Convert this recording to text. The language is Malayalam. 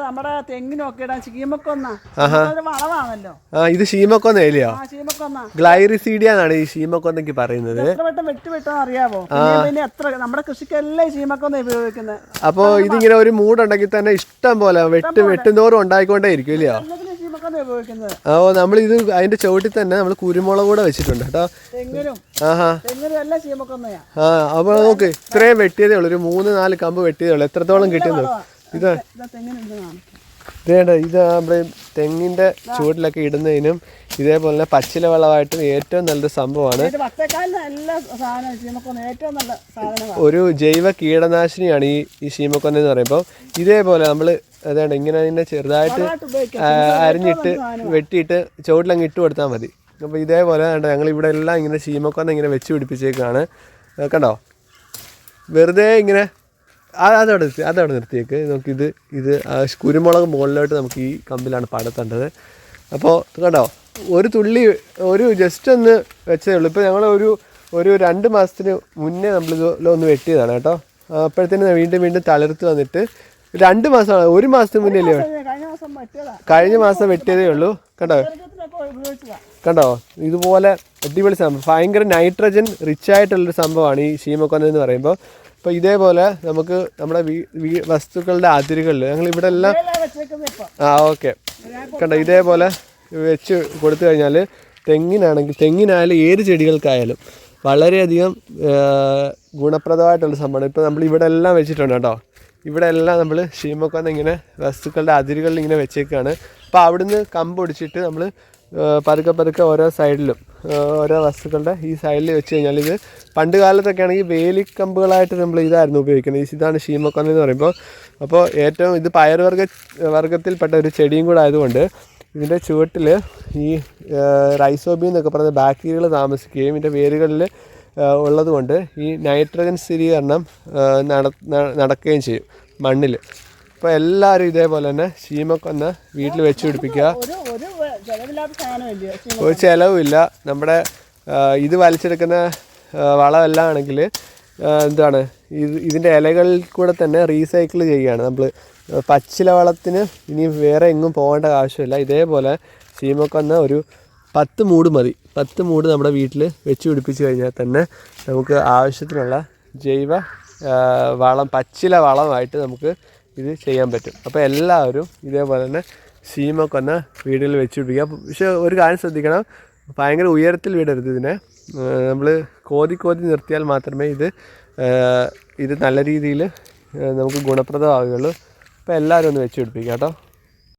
നമ്മുടെ തെങ്ങിനൊക്കെ ഇടാൻ വളവാണല്ലോ ആ ഇത് ശീമക്കൊന്ന ഇല്ലയോ ഗ്ലൈറിസീഡിയ എന്നാണ് ഈ ശീമക്കൊന്നയ്ക്ക് പറയുന്നത്. വട്ടം അറിയാവോ? പിന്നെ എത്ര നമ്മുടെ കൃഷിക്കെല്ലാം ഉപയോഗിക്കുന്നത് അപ്പോൾ ഇതിങ്ങനെ ഒരു മൂടുണ്ടെങ്കിൽ തന്നെ ഇഷ്ടം പോലെ വെട്ട് വെട്ടുന്തോറും ഉണ്ടായിക്കൊണ്ടേ ഇരിക്കും ഇല്ലയോ? ഓ നമ്മൾ ഇത് അതിന്റെ ചുവട്ടിൽ തന്നെ നമ്മൾ കുരുമുളക് കൂടെ വെച്ചിട്ടുണ്ട് കേട്ടോ. ആഹാ. ആ അപ്പോൾ നോക്ക് ഇത്രയും വെട്ടിയതേ ഉള്ളൂ. ഒരു മൂന്ന് നാല് കമ്പ് വെട്ടിയതേ ഉള്ളൂ. എത്രത്തോളം കിട്ടുന്നു ഇത്. ഇതേണ്ട ഇത് നമ്മുടെ തെങ്ങിന്റെ ചൂടിലൊക്കെ ഇടുന്നതിനും ഇതേപോലെ തന്നെ പച്ചില വെള്ളമായിട്ടും ഏറ്റവും നല്ലൊരു സംഭവമാണ്. ഒരു ജൈവ കീടനാശിനിയാണ് ഈ ഈ ശീമക്കൊന്ന എന്ന് പറയുമ്പോൾ ഇതേപോലെ നമ്മൾ അതാണ് ഇങ്ങനെ അതിനെ ചെറുതായിട്ട് അരിഞ്ഞിട്ട് വെട്ടിയിട്ട് ചുവട്ടിലങ്ങ് ഇട്ട് കൊടുത്താൽ മതി. അപ്പോൾ ഇതേപോലെ ഞങ്ങൾ ഇവിടെ എല്ലാം ഇങ്ങനെ ശീമക്കൊന്ന ഇങ്ങനെ വെച്ച് പിടിപ്പിച്ചേക്കാണ്. കണ്ടോ? വെറുതെ ഇങ്ങനെ അതവിടെ നിർത്തി അതവിടെ നിർത്തിയേക്ക്. നമുക്കിത് ഇത് ഇത് കുരുമുളക് മുകളിലോട്ട് നമുക്ക് ഈ കമ്പിലാണ് പടത്തേണ്ടത് അപ്പോൾ കണ്ടോ ഒരു തുള്ളി ഒരു ജസ്റ്റ് ഒന്ന് വെച്ചതേ ഉള്ളൂ. ഇപ്പോൾ ഞങ്ങൾ ഒരു ഒരു രണ്ട് മാസത്തിന് മുന്നേ നമ്മളിത് ഒന്ന് വെട്ടിയതാണ് കേട്ടോ. അപ്പോഴത്തേന് വീണ്ടും വീണ്ടും തളിർത്ത് വന്നിട്ട് രണ്ട് മാസമാണ് ഒരു മാസത്തിന് മുന്നേ അല്ലേ? കഴിഞ്ഞ മാസം വെട്ടിയതേ. ഉള്ളൂ. കണ്ടോ? കണ്ടോ? ഇതുപോലെ അടിപൊളി സംഭവം. ഭയങ്കര നൈട്രജൻ റിച്ച് ആയിട്ടുള്ളൊരു സംഭവമാണ് ഈ ശീമക്കൊന്ന എന്ന് പറയുമ്പോൾ അപ്പോൾ ഇതേപോലെ നമുക്ക് നമ്മുടെ വസ്തുക്കളുടെ അതിരുകളിൽ ഞങ്ങൾ ഇവിടെ എല്ലാം ഇപ്പൊ ആ ഓക്കെ. കണ്ട ഇതേപോലെ വെച്ച് കൊടുത്തു കഴിഞ്ഞാൽ തെങ്ങിനാണെങ്കിൽ തെങ്ങിനായാലും ഏത് ചെടികൾക്കായാലും വളരെയധികം ഗുണപ്രദമായിട്ടുള്ള സംഭവമാണ്. ഇപ്പോൾ നമ്മൾ ഇവിടെ എല്ലാം വെച്ചിട്ടുണ്ട് കേട്ടോ. ഇവിടെ എല്ലാം നമ്മൾ ഷീമക്കൊന്ന ഇങ്ങനെ വസ്തുക്കളുടെ അതിരുകളിൽ ഇങ്ങനെ വെച്ചേക്കാണ്. അപ്പോൾ അവിടുന്ന് കമ്പ് ഒടിച്ചിട്ട് നമ്മൾ പതുക്കെ പതുക്കെ ഓരോ സൈഡിലും ഓരോ വസ്തുക്കളുടെ ഈ സൈഡിൽ വെച്ച് കഴിഞ്ഞാൽ ഇത് പണ്ട് കാലത്തൊക്കെ ആണെങ്കിൽ വേലിക്കമ്പുകളായിട്ട് നമ്മൾ ഇതായിരുന്നു ഉപയോഗിക്കുന്നത്. ഈ ഇതാണ് ഷീമക്കൊന്ന എന്ന് പറയുമ്പോൾ അപ്പോൾ ഏറ്റവും ഇത് പയർവർഗ വർഗത്തിൽപ്പെട്ട ഒരു ചെടിയും കൂടെ ആയതുകൊണ്ട് ഇതിന്റെ ചുവട്ടിൽ ഈ റൈസോബി എന്നൊക്കെ പറയുന്ന ബാക്ടീരിയകൾ താമസിക്കുകയും ഇതിന്റെ വേരുകളിൽ ഉള്ളതുകൊണ്ട് ഈ നൈട്രജൻ സ്ഥിരീകരണം നട നടക്കുകയും ചെയ്യും മണ്ണിൽ അപ്പോൾ എല്ലാവരും ഇതേപോലെ തന്നെ ശീമക്കൊന്ന വീട്ടിൽ വെച്ച് പിടിപ്പിക്കുക. ഒരു ചിലവില്ല നമ്മുടെ ഇത് വലിച്ചെടുക്കുന്ന വളമെല്ലാം ആണെങ്കിൽ എന്താണ് ഇത് ഇതിന്റെ ഇലകളിൽ കൂടെ തന്നെ റീസൈക്കിൾ ചെയ്യുകയാണ്. നമ്മൾ പച്ചില വളത്തിന് ഇനി വേറെ എങ്ങും പോകേണ്ട ആവശ്യമില്ല. ഇതേപോലെ ചീമക്കൊന്ന ഒരു പത്ത് മൂട് മതി. പത്ത് മൂട് നമ്മുടെ വീട്ടിൽ വെച്ച് പിടിപ്പിച്ച് കഴിഞ്ഞാൽ തന്നെ നമുക്ക് ആവശ്യത്തിനുള്ള ജൈവ വളം പച്ചില വളമായിട്ട് നമുക്ക് ഇത് ചെയ്യാൻ പറ്റും. അപ്പോൾ എല്ലാവരും ഇതേപോലെ തന്നെ സീമക്കൊന്ന വീടുകളിൽ വെച്ച് പിടിക്കുക പക്ഷേ ഒരു കാര്യം ശ്രദ്ധിക്കണം. ഭയങ്കര ഉയരത്തിൽ വിടരുത് ഇതിനെ. നമ്മൾ കോതി കോതി നിർത്തിയാൽ മാത്രമേ ഇത് ഇത് നല്ല രീതിയിൽ നമുക്ക് ഗുണപ്രദമാവുകയുള്ളൂ. അപ്പോൾ എല്ലാവരും ഒന്ന് വെച്ച് പിടിപ്പിക്കുക കേട്ടോ.